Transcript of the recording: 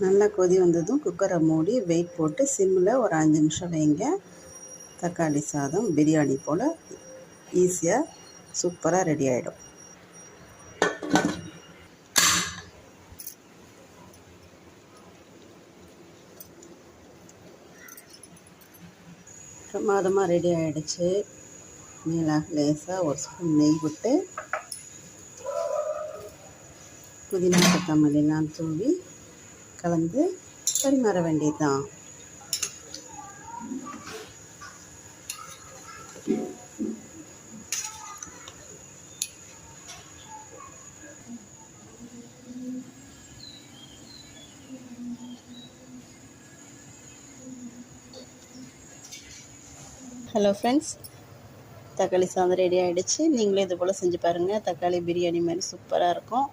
நல்லா கொதி வந்ததும் குக்கரை மூடி வெயிட் போட்டு சிம்மில் ஒரு அஞ்சு நிமிஷம் வைங்க. தக்காளி சாதம் பிரியாணி போல் ஈஸியாக சூப்பராக ரெடி ஆகிடும் பிரமாதமாக ரெடி ஆகிடுச்சு மேலாக லேசாக ஒரு ஸ்பூன் நெய் விட்டு புதினா கொத்தமல்லாம் தூவி கலந்து பரிமாற வேண்டியது தான் ஹலோ ஃப்ரெண்ட்ஸ் தக்காளி சாதம் ரெடி ஆகிடுச்சு நீங்களே இது போல் செஞ்சு பாருங்கள் தக்காளி பிரியாணி மாதிரி சூப்பராக இருக்கும்.